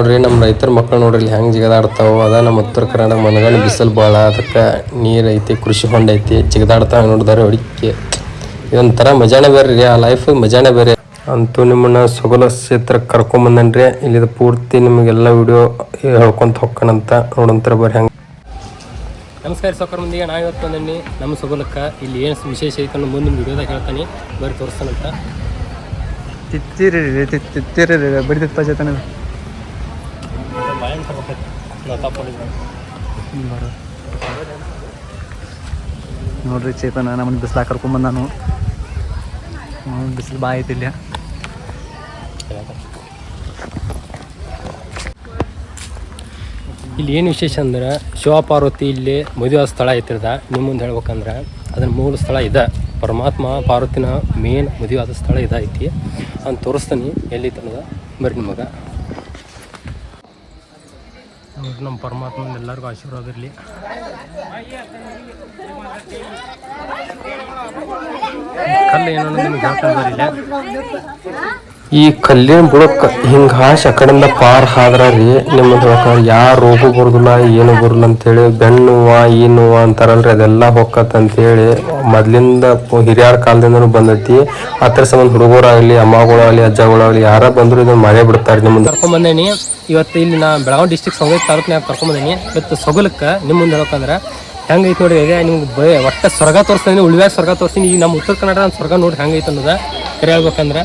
ನೋಡ್ರಿ ನಮ್ಮ ರೈತರ ಮಕ್ಕಳು ನೋಡ್ರಿ ಇಲ್ಲಿ ಹೆಂಗೆ ಜಿಗದಾಡ್ತಾವ. ಅದ ನಮ್ಮ ಉತ್ತರ ಕರ್ನಾಟಕ ಮನಗಳ ಬಿಸಿಲು ಭಾಳ ಅದಕ್ಕೆ ನೀರು ಐತಿ ಕೃಷಿ ಹೊಂಡ ಐತಿ ಜಿಗದಾಡ್ತಾವ ನೋಡಿದಾರೆ ಹೊಡಿಕೆ. ಇದೊಂಥರ ಮಜಾನೇ ಬೇರೆ ರೀ ಆ ಲೈಫ್ ಮಜಾನೇ ಬೇರೆ ಅಂತೂ ನಿಮ್ಮನ್ನ ಸೊಗಲ ಕ್ಷೇತ್ರಕ್ಕೆ ಕರ್ಕೊಂಬಂದನ್ರಿ ಇಲ್ಲಿದ ಪೂರ್ತಿ ನಿಮಗೆಲ್ಲ ವಿಡಿಯೋ ಹೇಳ್ಕೊಂತ ಹೊಕ್ಕನಂತ ನೋಡಂತರ ಬರ್ರಿ ಹೆಂಗೆ. ನಮಸ್ಕಾರ ಸೌಕರ್ ಮಂದಿಗೆ ನಾ ಇವತ್ತು ಬಂದೀನಿ. ನಮ್ಮ ಸೊಗಲಕ್ಕೆ ಇಲ್ಲಿ ಏನು ವಿಶೇಷ ಐತೆ ಅನ್ನೋ ಮುಂದಿನ ವಿಡಿಯೋದಾಗ ಹೇಳ್ತಾನೆ. ಬರ್ರಿ ತೋರಿಸ್ತಾನಂತ ತಿತ್ತಿರಿ ತಿತ್ತಿರಿ ನೋಡ್ರಿ ಚೇತನ ನಮ್ಮನ್ನ ಬಿಸಿಲಾಗ ಕರ್ಕೊಂಬಂದ ನಾನು ಬಿಸಿಲು ಬಾ ಐತಿ ಇಲ್ಲಿ ಇಲ್ಲಿ ಏನು ವಿಶೇಷ ಅಂದ್ರೆ ಶಿವಪಾರ್ವತಿ ಇಲ್ಲಿ ಮದುವೆ ಸ್ಥಳ ಐತಿರದ ನಿಮ್ಮ ಮುಂದೆ ಹೇಳ್ಬೇಕಂದ್ರೆ ಅದ್ರ ಮೂಲ ಸ್ಥಳ ಇದೆ. ಪರಮಾತ್ಮ ಪಾರ್ವತಿನ ಮೇನ್ ಮದುವೆ ಆದ ಸ್ಥಳ ಇದೈತಿ ಅಂತ ತೋರಿಸ್ತೀನಿ ಎಲ್ಲಿ ತನದ ಬರ್ರಿ ನಿಮಗೆ. ನಮ್ಮ ಪರಮಾತ್ಮ ಎಲ್ಲರಿಗೂ ಆಶೀರ್ವಾದ ಇರಲಿ. ಕಲ್ಲು ಏನೋ ನಿಮ್ಗೆ ಹೇಳ್ಕೊಂಡು ಬರಿಲ್ಲ ಈ ಕಲ್ಲಿನ ಬುಡಕ್ಕೆ ಹಿಂಗೆ ಹಾಶ್ ಆ ಕಡೆಯಿಂದ ಪಾರ್ ಹಾದ್ರ ರೀ ನಿಮ್ಮ ಯಾರು ರೋಗ ಬರುದಿಲ್ಲ, ಏನು ಬರಲ್ಲ ಅಂತೇಳಿ ಬೆನ್ನುವ ಈ ನೋವ ಅಂತಾರಲ್ರಿ, ಅದೆಲ್ಲ ಅಂತೇಳಿ ಮೊದ್ಲಿಂದ ಹಿರಿಯರ ಕಾಲದಿಂದನು ಬಂದೈತಿ. ಅದ್ರ ಸಂಬಂಧ ಹುಡುಗರಾಗ್ಲಿ, ಅಮ್ಮಗಳಾಗ್ಲಿ, ಅಜ್ಜಗಳಾಗಲಿ, ಯಾರ ಬಂದ್ರು ಇದನ್ನ ಮರೆ ಬಿಡ್ತಾರೆ ನಿಮ್ಮ ಕರ್ಕೊಂಬಂದೇನಿ ಇವತ್ತು ಇಲ್ಲಿ ನಾ ಬೆಳಗಾವಿ ಡಿಸ್ಟಿಕ್ ಸೊಗಲ್ ತಾಲೂಕಿನಾಗ ಕರ್ಕೊಂಡ್ ಬಂದೇನಿ. ಇವತ್ತು ಸೊಗಲಕ್ಕೆ ನಿಮ್ಮ ಮುಂದೆ ಹೇಳ್ಬೇಕಂದ್ರೆ ಹೆಂಗೈತೆ ನೋಡಿ ಈಗ ನಿಮ್ಗೆ ಬೇ ಒಟ್ಟ ಸ್ವರ್ಗ ತೋರಿಸ್ತೀನಿ, ಉಳಿವ್ಯಾಗ ಸ್ವರ್ಗ ತೋರಿಸ್ತೀನಿ. ಈಗ ನಮ್ಮ ಉತ್ತರ ಕನ್ನಡ ಸ್ವರ್ಗ ನೋಡಿ ಹೆಂಗೈತೆ ಅನ್ನೋದ. ಕರೆ ಹೇಳ್ಬೇಕಂದ್ರೆ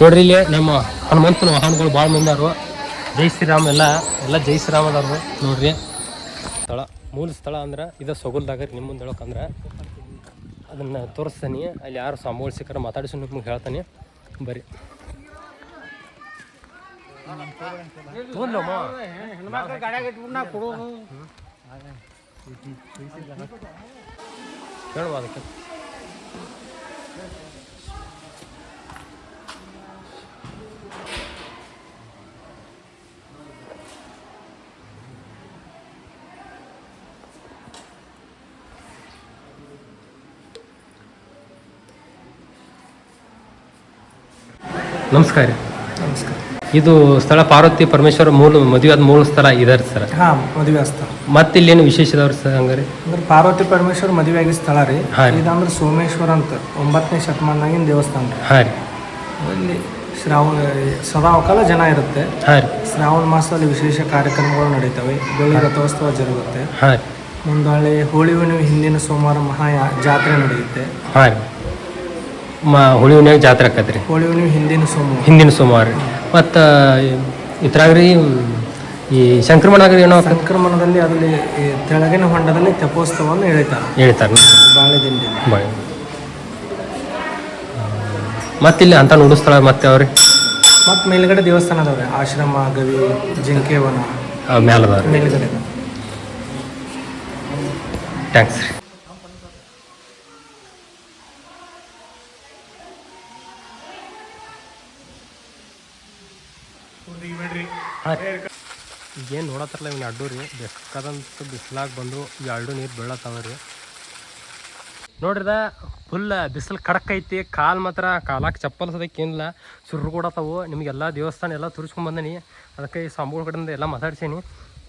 ನೋಡ್ರಿ ಇಲ್ಲಿ ನಮ್ಮ ಹನುಮಂತನ ವಾಹನಗಳು ಭಾಳ ಮಂದಾರು ಜೈ ಶ್ರೀರಾಮ್ ಎಲ್ಲ ಎಲ್ಲ ಜೈ ಶ್ರೀರಾಮ್ ಅದಾರು ನೋಡ್ರಿ. ಸ್ಥಳ, ಮೂಲ ಸ್ಥಳ ಅಂದ್ರೆ ಇದು ಸೊಗುಲ್ದಾಗ ನಿಮ್ಮ ಮುಂದೆ ಹೇಳೋಕಂದ್ರೆ. ಅದನ್ನು ತೋರಿಸ್ತೀನಿ, ಅಲ್ಲಿ ಯಾರು ಸ್ವಾಮಿಗಳು ಸಿಕ್ಕರೆ ಮಾತಾಡಿಸಿ ನಿಮ್ಗೆ ಹೇಳ್ತಾನೆ. ಬರ್ರಿ. ಹೇಳುವ ಅದಕ್ಕೆ. ನಮಸ್ಕಾರ. ನಮಸ್ಕಾರ ಇದು ಸ್ಥಳ ಪಾರ್ವತಿ ಪರಮೇಶ್ವರ ಮೂಲ ಮದುವೆ ಆದ ಮೂಲ ಸ್ಥಳ ಇದಾರೆ ಸರ್. ಹಾಂ ಮದುವೆ ಸ್ಥಳ. ಮತ್ತೆ ಇಲ್ಲೇನು ವಿಶೇಷ ಇದಾವ್ರಿ ಸರ್ ಹಂಗಾರೆ? ಅಂದ್ರೆ ಪಾರ್ವತಿ ಪರಮೇಶ್ವರ ಮದುವೆ ಆಗಿದ್ದ ಸ್ಥಳ ರೀ. ಹಾಂ ರೀ. ಇದಂದ್ರೆ ಸೋಮೇಶ್ವರ ಅಂತ ಒಂಬತ್ತನೇ ಶತಮಾನದಾಗಿನ ದೇವಸ್ಥಾನ ರೀ. ಹಾಂ ರೀ. ಇಲ್ಲಿ ಶ್ರಾವಣ ಸದಾಕಾಲ ಜನ ಇರುತ್ತೆ. ಹಾಂ ರೀ. ಶ್ರಾವಣ ಮಾಸದಲ್ಲಿ ವಿಶೇಷ ಕಾರ್ಯಕ್ರಮಗಳು ನಡೀತವೆ. ಬೆಳ್ಳಿ ರಥೋತ್ಸವ ಜರುಗುತ್ತೆ. ಹಾಂ ರೀ. ಮುಂದಾಳೆ ಹೋಳಿ ಹುಣ್ಣಿಮೆ ಹಿಂದಿನ ಸೋಮವಾರ ಮಹಾ ಯಾ- ಜಾತ್ರೆ ನಡೆಯುತ್ತೆ. ಹಾಂ ರೀ. ಮ ಹುಳಿ ಜಾತ್ರೆ ಜಾತ್ರೆ ಆಕತ್ರಿ. ಹೋಳಿ ಹುಣ್ಣಿಮೆ ಹಿಂದಿನ ಸೋಮವಾರ. ಹಿಂದಿನ ಸೋಮವಾರ ಮತ್ತು ಇದ್ರಾಗ ರೀ ಈ ಸಂಕ್ರಮಣಾಗ ಏನೋ ಆಕತ್- ಸಂಕ್ರಮಣದಲ್ಲಿ ಅದರಲ್ಲಿ ಈ ತೆಳಗಿನ ಹೊಂಡದಲ್ಲಿ ತೆಪ್ಪೋತ್ಸವವನ್ನು ಎಳಿತಾರೆ. ಹೇಳ್ತಾರೆ ಬಾಳೆ ದಿನ ಬಾಯ್ ಮತ್ತೆ ಇಲ್ಲಿ ಅಂತ ನೋಡೋ ಸ್ಥಳ ಮತ್ತೆ ಅವ್ರಿ? ಮತ್ತು ಮೇಲ್ಗಡೆ ದೇವಸ್ಥಾನ ಅದಾವೆ ಆಶ್ರಮ ಗವಿ ಜಿಂಕೆ ವನ. ಮ್ಯಾಲದವ್ರಿ ಮೇಲ್ಗಡೆ. ಟ್ಯಾಂಕ್ಸ್ ರೀ. ಈಗೇನು ನೋಡತ್ತಾರಲ್ಲ ಇವ್ನ ಅಡ್ಡು ರೀ ಬೆಕ್ಕದಂತ ಬಿಸಿಲಾಗಿ ಬಂದು ಈ ಅಡ್ಡು ನೀರು ಬೀಳತ್ತಾವ ರೀ. ನೋಡ್ರಿದ ಫುಲ್ ಬಿಸಿಲು ಕಡಕ್ ಐತಿ ಕಾಲು ಮಾತ್ರ ಕಾಲಾಕ್ ಚಪ್ಪಲ್ ಸದಕ್ಕೇನಿಲ್ಲ. ಸುರ್ರು ಕೊಡತ್ತವು ನಿಮಗೆಲ್ಲ ದೇವಸ್ಥಾನ ಎಲ್ಲ ಬಂದನಿ. ಅದಕ್ಕೆ ಈ ಸಾಂಬೂಳ ಕಡೆಯಿಂದ ಎಲ್ಲ ಮಾತಾಡ್ಸೀನಿ.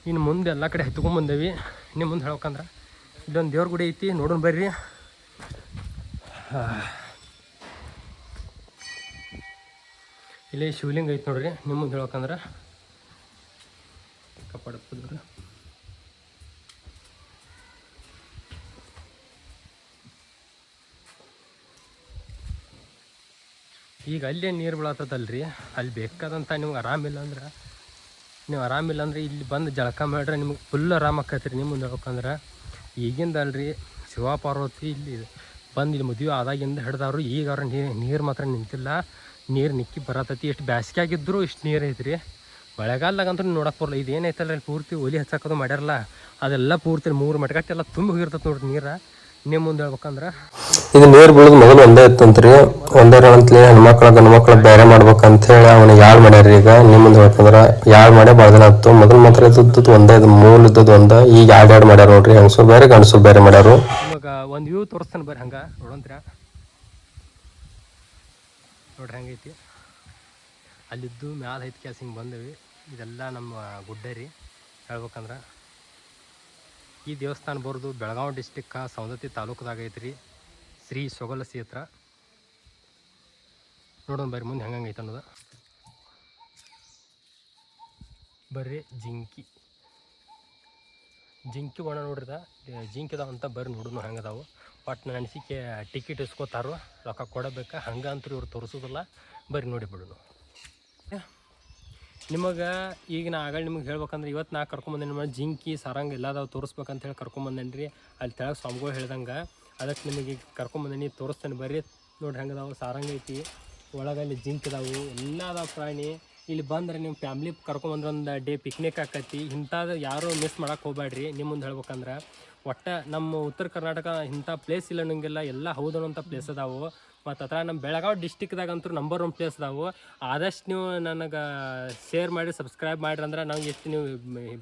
ಇನ್ನು ಮುಂದೆ ಎಲ್ಲ ಕಡೆ ಹತ್ಕೊಂಬಂದೇವಿ ನಿಮ್ಮ ಮುಂದೆ ಹೇಳ್ಬೇಕಂದ್ರೆ. ಇಲ್ಲೊಂದು ದೇವ್ರ ಗುಡಿ ಐತಿ ನೋಡೋಣ ಬರ್ರಿ. ಇಲ್ಲಿ ಶಿವಲಿಂಗ ಐತೆ ನೋಡ್ರಿ ನಿಮ್ಮ ಮುಂದೆ ಹೇಳ್ಬೇಕಂದ್ರೆ ಕಪಾಡಪ್ಪದ್ರ ಈಗ ಅಲ್ಲೇ ನೀರು ಬೀಳತ್ತದಲ್ರಿ ಅಲ್ಲಿ ಬೇಕಾದಂಥ ನಿಮ್ಗೆ ಆರಾಮಿಲ್ಲ ಅಂದ್ರೆ, ನೀವು ಆರಾಮಿಲ್ಲ ಅಂದ್ರೆ ಇಲ್ಲಿ ಬಂದು ಜಳಕ ಮಾಡ್ರೆ ನಿಮ್ಗೆ ಫುಲ್ ಆರಾಮ ಆಕೈತೆ ರೀ ನಿಮ್ಮ ಮುಂದೆ ಹೇಳ್ಬೇಕಂದ್ರೆ ಈಗಿಂದ ಅಲ್ರಿ ಶಿವ ಪಾರ್ವತಿ ಇಲ್ಲಿ ಬಂದು ಇಲ್ಲಿ ಮದುವೆ ಆದಾಗಿಂದ ಹಿಡ್ದವ್ರು, ಈಗ ಅವ್ರ ನೀರು ಮಾತ್ರ ನಿಂತಿಲ್ಲ. ನೀರು ನಿಕ್ಕಿ ಬರತೈತಿ ಎಷ್ಟು ಬ್ಯಾಸಿಗೆ ಆಗಿದ್ದರೂ ಇಷ್ಟು ನೀರು ಐತ್ರಿ. ಮಳೆಗಾಲದಾಗಂತೂ ನೋಡಕ್ಕೆ ಬರಲ್ಲ ಇದು ಏನೈತಲ್ಲ ಇಲ್ಲಿ ಪೂರ್ತಿ ಒಲಿ ಹಚ್ಚಾಕೋದು ಮಾಡ್ಯಾರಲ್ಲ ಅದೆಲ್ಲ ಪೂರ್ತಿ ಮೂರು ಮಟ್ಕಟ್ಟೆ ಎಲ್ಲ ತುಂಬ ಹೋಗಿರ್ತೈತೆ ನೋಡ್ರಿ ನೀರು. ನಿಮ್ಮ ಮುಂದೆ ಹೇಳ್ಬೇಕಂದ್ರೆ. ಇದು ನೀರು ಬೀಳೋದು ಮೊದಲು ಒಂದೇ ಇತ್ತಂತ್ರಿ ಒಂದೇ ಅಂತಲೇ ಹೆಣ್ಮಕ್ಳು ಗಂಡು ಮಕ್ಳ ಬೇರೆ ಮಾಡ್ಬೇಕಂತ ಹೇಳಿ ಯಾಳು ಯಾಳ್ ಮಾಡ್ಯಾರ ಈಗ? ನಿಮ್ಮ ಮುಂದೆ ಹೇಳ್ಬೇಕಂದ್ರೆ ಯಾಳು ಮಾಡೇ ಭಾಳ ದಿನ ಆಯ್ತು. ಮೊದಲು ಮಾತ್ರ ಇದ್ದದ್ದು ಒಂದೇ ಇದು ಮೂಲ ಇದ್ದದ್ದು ಒಂದ ಈಗ ಎರಡು ಎರಡು ಮಾಡ್ಯಾರ ನೋಡ್ರಿ. ಹೆಂಗಸರು ಬೇರೆ ಗಂಡಸು ಬೇರೆ ಮಾಡ್ಯಾರು. ಇವಾಗ ಒಂದು ವ್ಯೂ ತೋರಿಸ್ತಾನೆ ಬರ್ರಿ ಹಂಗೆ ನೋಡಂತ್ರ ನೋಡ್ರಿ ಹಂಗೈತಿ. ಅಲ್ಲಿದ್ದು ಮ್ಯಾಲ ಐತಿ ಕ್ಯಾಸ್ ಹಿಂಗೆ ಬಂದೇವಿ. ಇದೆಲ್ಲ ನಮ್ಮ ಗುಡ್ಡ ರೀ. ಹೇಳ್ಬೇಕಂದ್ರೆ ಈ ದೇವಸ್ಥಾನ ಬರೋದು ಬೆಳಗಾವಿ ಡಿಸ್ಟಿಕ್ಕ ಸವದತ್ತಿ ತಾಲೂಕದಾಗ ಐತ್ರಿ. ಶ್ರೀ ಸೊಗಲಸಿ ಹತ್ರ. ನೋಡೋಣ ಬರ್ರಿ ಮುಂದೆ ಹೆಂಗೈತೆ ಅನ್ನೋದು. ಬರ್ರಿ ಜಿಂಕಿ. ಜಿಂಕಿ ಒಣ ನೋಡ್ರಿದ ಜಿಂಕಿ ಅದಾವ ಅಂತ ಬರ್ರಿ ನೋಡೋಣ ಹೆಂಗದಾವು ಒಟ್ಟು ನನ್ನ ಅನಿಸಿಕೆ ಟಿಕೆಟ್ ಇಸ್ಕೋತಾರೋ ರೊಕ್ಕ ಕೊಡಬೇಕಾ? ಹಂಗೆ ಅಂತೂ ಇವ್ರು ತೋರಿಸೋದಿಲ್ಲ. ಬರ್ರಿ ನೋಡಿ ಬಿಡೋಣ ನಿಮಗೆ ಈಗ ನಾ ಆಗ ನಿಮ್ಗೆ ಹೇಳ್ಬೇಕಂದ್ರೆ ಇವತ್ತು ನಾ ಕರ್ಕೊಂಬಂದೇನಿ ನಿಮ್ಮ ಜಿಂಕಿ, ಸರಂಗ್ ಎಲ್ಲದಾವ್ ತೋರಿಸ್ಬೇಕಂತ ಹೇಳಿ ಕರ್ಕೊಂಬಂದೇನಿ ರೀ ಅಲ್ಲಿ ತೆಳಗೆ ಸ್ವಾಮಿಗಳು ಹೇಳ್ದಂಗೆ ಅದಕ್ಕೆ ನಿಮಗೆ ಈಗ ಕರ್ಕೊಂಬಂದೇನಿ ತೋರಿಸ್ತೇನೆ ಬರ್ರಿ. ಹೆಂಗೆ ಹೆಂಗದಾವು, ಸಾರಂಗ ಐತಿ ಒಳಗೆ ಅಲ್ಲಿ ಜಿಂಕ್ ಇದಾವೆ ಎಲ್ಲ ಅದಾವೆ ಪ್ರಾಣಿ. ಇಲ್ಲಿ ಬಂದ್ರೆ ನಿಮ್ಮ ಫ್ಯಾಮ್ಲಿ ಕರ್ಕೊಂಬಂದ್ರೆ ಒಂದು ಡೇ ಪಿಕ್ನಿಕ್ ಆಕತಿ. ಇಂಥದ್ದು ಯಾರೂ ಮಿಸ್ ಮಾಡೋಕೆ ಹೋಗ್ಬೇಡ್ರಿ. ನಿಮ್ಮ ಮುಂದೆ ಹೇಳ್ಬೇಕಂದ್ರೆ ಒಟ್ಟು ನಮ್ಮ ಉತ್ತರ ಕರ್ನಾಟಕ ಇಂಥ ಪ್ಲೇಸ್ ಇಲ್ಲ ನಂಗೆಲ್ಲ ಎಲ್ಲ ಹೌದು ಅನ್ನೋಂಥ ಪ್ಲೇಸ್ ಅದಾವು. ಮತ್ತು ಹತ್ರ ನಮ್ಮ ಬೆಳಗಾವಿ ಡಿಸ್ಟಿಕ್ದಾಗಂತೂ ನಂಬರ್ ಒನ್ ಪ್ಲೇಸ್ ಅದಾವು. ಆದಷ್ಟು ನೀವು ನನಗೆ ಶೇರ್ ಮಾಡಿ ಸಬ್ಸ್ಕ್ರೈಬ್ ಮಾಡಿರಿ ಅಂದ್ರೆ ನಾವು ಎಷ್ಟು ನೀವು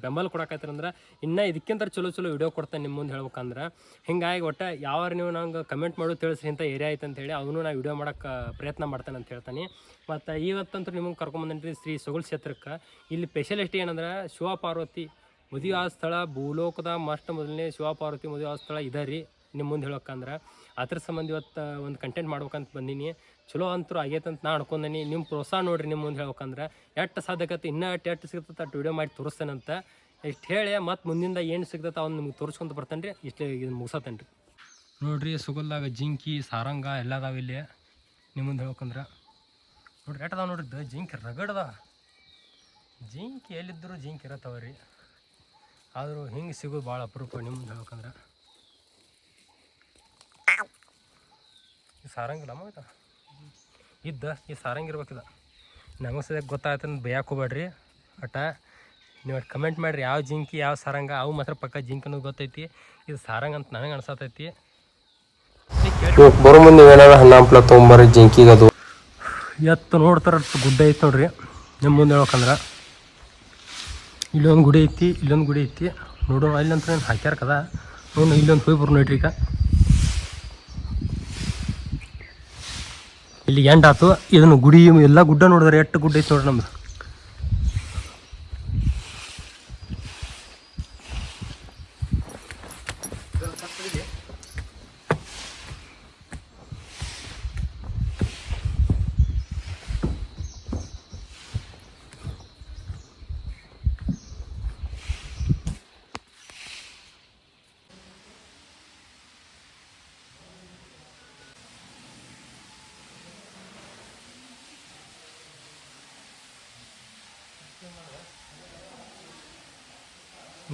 ಬೆಂಬಲ ಕೊಡಕತ್ತೀರಂದ್ರೆ ಇನ್ನೂ ಇದಕ್ಕಿಂತ ಚಲೋ ಚಲೋ ವಿಡಿಯೋ ಕೊಡ್ತೇನೆ ನಿಮ್ಮ ಮುಂದೆ ಹೇಳ್ಬೇಕಂದ್ರೆ. ಹಿಂಗಾಗಿ ಒಟ್ಟು ಯಾವ ನೀವು ನಂಗೆ ಕಮೆಂಟ್ ಮಾಡು, ತಿಳಿಸ್ರಿ ಇಂಥ ಏರಿಯಾ ಐತೆ ಅಂತೇಳಿ ಅವನು ನಾನು ವಿಡಿಯೋ ಮಾಡೋಕ್ಕೆ ಪ್ರಯತ್ನ ಮಾಡ್ತೇನೆ ಅಂತ ಹೇಳ್ತಾನೆ. ಮತ್ತು ಇವತ್ತಂತೂ ನಿಮಗೆ ಕರ್ಕೊಂಬಂದ್ರಿ ಶ್ರೀ ಸೊಗಲ್ ಕ್ಷೇತ್ರಕ್ಕೆ. ಇಲ್ಲಿ ಸ್ಪೆಷಲಿಸ್ಟ್ ಏನಂದ್ರೆ ಶಿವ ಪಾರ್ವತಿ ಮದುವೆ ಆ ಸ್ಥಳ, ಭೂಲೋಕದ ಮಸ್ಟ್ ಮೊದಲನೇ ಶಿವಪಾರ್ವತಿ ಮದುವೆ ಆ ಸ್ಥಳ ಇದೆ ರೀ. ನಿಮ್ಮ ಮುಂದೆ ಹೇಳೋಕ್ಕಂದ್ರೆ ಅದ್ರ ಸಂಬಂಧ ಇವತ್ತು ಒಂದು ಕಂಟೆಂಟ್ ಮಾಡ್ಬೇಕಂತ ಬಂದೀನಿ. ಚಲೋ ಅಂತೂ ಆಗೈತಂತ ನಾ ಅನ್ಕೊಂಡೀನಿ. ನಿಮ್ಮ ಪ್ರೋತ್ಸಾಹ ನೋಡ್ರಿ ನಿಮ್ಮ ಮುಂದೆ ಹೇಳ್ಬೇಕಂದ್ರೆ ಎಷ್ಟು ಸಾಧ್ಯಕತ್ತೆ ಇನ್ನೂ ಎಷ್ಟು ಎಷ್ಟು ಸಿಗ್ತದೆ ಅಷ್ಟು ವೀಡಿಯೋ ಮಾಡಿ ತೋರಿಸ್ತೇನಂತ ಇಷ್ಟು ಹೇಳಿ, ಮತ್ತು ಮುಂದಿಂದ ಏನು ಸಿಗ್ತದೆ ಅವ್ನು ನಿಮ್ಗೆ ತೋರಿಸ್ಕೊಂತ ಬರ್ತಾನೆ ರೀ. ಇಷ್ಟು ಇದನ್ನು ಮುಗಿಸತ್ತೇನೆ ರೀ. ನೋಡ್ರಿ ಸುಗಲ್ದಾಗ ಜಿಂಕಿ, ಸಾರಂಗ ಎಲ್ಲ ಅದಾವೆ ಇಲ್ಲಿ. ನಿಮ್ಮ ಮುಂದೆ ಹೇಳ್ಬೇಕಂದ್ರೆ ನೋಡ್ರಿ ಎಟ್ಟದ ಅದಾವ ನೋಡ್ರಿ ಜಿಂಕಿ ರಗಡ್ದ ಜಿಂಕಿ ಎಲ್ಲಿದ್ದರೂ ಜಿಂಕಿ ಇರತ್ತವ ರೀ. ಆದರೂ ಹಿಂಗೆ ಸಿಗೋದು ಭಾಳ ಅಪರೂಪ ನಿಮ್ಮ ಮುಂದೆ ಹೇಳ್ಬೇಕಂದ್ರೆ ಸಾರಂಗಿಲ್ಲ ಮಗ ಇದ್ದ ಈ ಸಾರಂಗಿರ್ಬೇಕಿದ ನಮಗೆ ಸದ್ಯ ಗೊತ್ತಾಗತ್ತೆ ಅಂತ ಬೇಯಕ್ಕೆ ಹೋಗ್ಬೇಡ್ರಿ. ಒಟ್ಟ ನೀವು ಕಮೆಂಟ್ ಮಾಡಿರಿ ಯಾವ ಜಿಂಕಿ ಯಾವ ಸಾರಂಗ ಅವು ಮಾತ್ರ ಪಕ್ಕ ಜಿಂಕನ ಅನ್ನೋದು ಗೊತ್ತೈತಿ. ಇದು ಸಾರಂಗ ಅಂತ ನನಗೆ ಅನ್ಸತೈತಿ. ಬರೋ ಮುಂದೆ ಏನಾರ ಹಣ್ಣು ಜಿಂಕಿಗೆ ಅದು. ಎತ್ತು ನೋಡ್ತಾರ ಗುಡ್ಡ ಐತೆ ನೋಡ್ರಿ. ನಿಮ್ಮ ಮುಂದೆ ಹೇಳ್ಬೇಕಂದ್ರೆ. ಇಲ್ಲೊಂದು ಗುಡಿ ಐತಿ, ಇಲ್ಲೊಂದು ಗುಡಿ ಐತಿ. ನೋಡೋ ಅಲ್ಲಂತ್ರ ಏನು ಹಾಕ್ಯಾರ ಕದ? ನೋಡೋಣ ಇಲ್ಲೊಂದು ಹೋಗಿ ಬರು ನೋಡ್ರಿ ಇಲ್ಲಿ ಎಂಡ್ ಆತು. ಇದನ್ನು ಗುಡಿ, ಎಲ್ಲ ಗುಡ್ಡ ನೋಡಿದ್ರೆ, ಎಷ್ಟು ಗುಡ್ಡ ಐತಿ ನೋಡ್ರಿ ನಮ್ದು.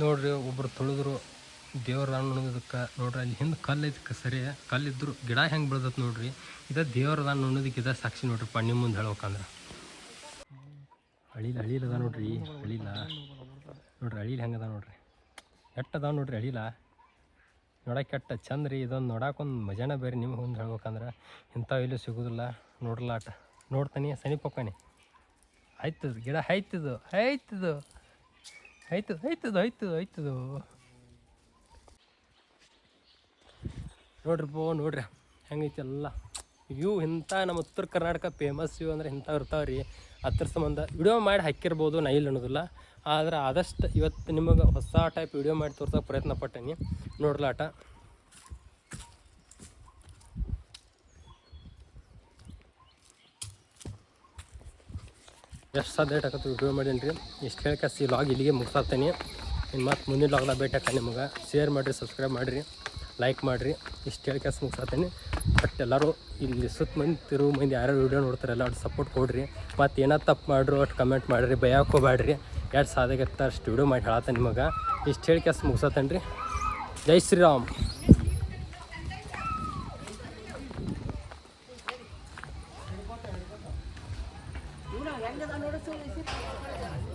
ನೋಡ್ರಿ, ಒಬ್ರು ತುಳಿದ್ರು, ದೇವ್ರ ಅನ್ನೋದಕ್ಕೆ ನೋಡ್ರಿ, ಅಲ್ಲಿ ಹಿಂದೆ ಕಲ್ಲು ಐತಿ ಸರಿ, ಕಲ್ಲಿದ್ರು ಗಿಡ ಹೆಂಗೆ ಬೆಳ್ದತ್ ನೋಡ್ರಿ, ಇದ ದೇವ್ರ ದಾನ ಉಣ್ಣೋದಕ್ಕೆ ಇದ ಸಾಕ್ಷಿ ನೋಡ್ರಿ ನಿಮ್ಮ ಮುಂದೆ ಹೇಳ್ಬೇಕಂದ್ರೆ ಅಳಿಲ ಅಳಿಲ ಅದ ನೋಡ್ರಿ, ಅಳಿಲ. ನೋಡ್ರಿ, ಅಳಿಲ ಹೆಂಗದ ನೋಡ್ರಿ. ಎಟ್ಟು ಅದಾವ ನೋಡ್ರಿ, ಅಳಿಲ. ನೋಡಕ್ಕೆ ಕೆಟ್ಟ, ಚಂದ ರೀ, ಇದೊಂದು ನೋಡೋಕೊಂದು ಮಜಾನ ಬೇರೆ ನಿಮ್ಗೆ ಮುಂದೆ ಹೇಳ್ಬೇಕಂದ್ರೆ. ಇಂಥವು ಎಲ್ಲೂ ಸಿಗೋದಿಲ್ಲ ನೋಡ್ರಲ್ಲ ಆಟ ನೋಡ್ತಾನೆ, ಸನಿಪ ಹೋಗ್ತಾನೆ ಆಯ್ತದ, ಗಿಡ ಆಯ್ತದು ಆಯ್ತದು. ಆಯ್ತದ ಆಯ್ತದ ಆಯ್ತದ ಆಯ್ತದ. ನೋಡ್ರಿ ಹೆಂಗೈತಿ ಎಲ್ಲ. ಇವು ಇಂಥ ನಮ್ಮ ಉತ್ತರ ಕರ್ನಾಟಕ ಫೇಮಸ್ ಇವು ಅಂದ್ರೆ ಇಂಥವು ಇರ್ತಾವೆ ರೀ ಅದ್ರ ಸಂಬಂಧ ವಿಡಿಯೋ ಮಾಡಿ ಹಾಕಿರ್ಬೋದು ನೈಲ್ ಅನ್ನೋದಿಲ್ಲ. ಆದ್ರೆ ಆದಷ್ಟು ಇವತ್ತು ನಿಮಗೆ ಹೊಸ ಟೈಪ್ ವಿಡಿಯೋ ಮಾಡಿ ತೋರ್ಸೋಕೆ ಪ್ರಯತ್ನ ಪಟ್ಟೇನಿ. ನೋಡ್ಲಾಟ. ಎಷ್ಟು ಸಾಧ್ಯ ಆಕತ್ತು ವಿಡಿಯೋ ಮಾಡೀನಿ ರೀ ಇಷ್ಟು ಹೇಳ್ಕಸಿ ಲಾಗ್ ಇಲ್ಲಿಗೆ ಮುಗಿಸ್ತೀನಿ. ಇನ್ನು ಮತ್ತೆ ಮುಂದಿನ ಲಾಗ್ದಾಗ ಭೇಟಿ ಹಾಕ ನಿಮಗೆ. ಶೇರ್ ಮಾಡಿರಿ ಸಬ್ಸ್ಕ್ರೈಬ್ ಮಾಡಿರಿ ಲೈಕ್ ಮಾಡಿರಿ, ಇಷ್ಟು ಹೇಳ್ಕಸ್ ಮುಗಿಸ್ತೀನಿ. ಬಟ್ ಎಲ್ಲರೂ ಇಲ್ಲಿ ಸುತ್ತ ಮಂದಿ ತಿರು ಮಂದಿ ಯಾರ್ಯಾರು ವೀಡಿಯೋ ನೋಡ್ತಾರಲ್ಲ ಅವ್ರು ಸಪೋರ್ಟ್ ಕೊಡಿರಿ. ಮತ್ತು ಏನೋ ತಪ್ಪು ಮಾಡ್ರು ಅಷ್ಟು ಕಮೆಂಟ್ ಮಾಡಿರಿ ಭಯ ಹಾಕೋಬೇಡ್ರಿ ಎರಡು ಸಾಧ್ಯ ಅಷ್ಟು ವಿಡಿಯೋ ಮಾಡಿ ಹೇಳತ್ತೆ ನಿಮಗೆ. ಇಷ್ಟು ಹೇಳಿ ಮುಗಿಸತ್ತೇನೆ ರೀ ಜೈ ಶ್ರೀರಾಮ್. 做了一些好玩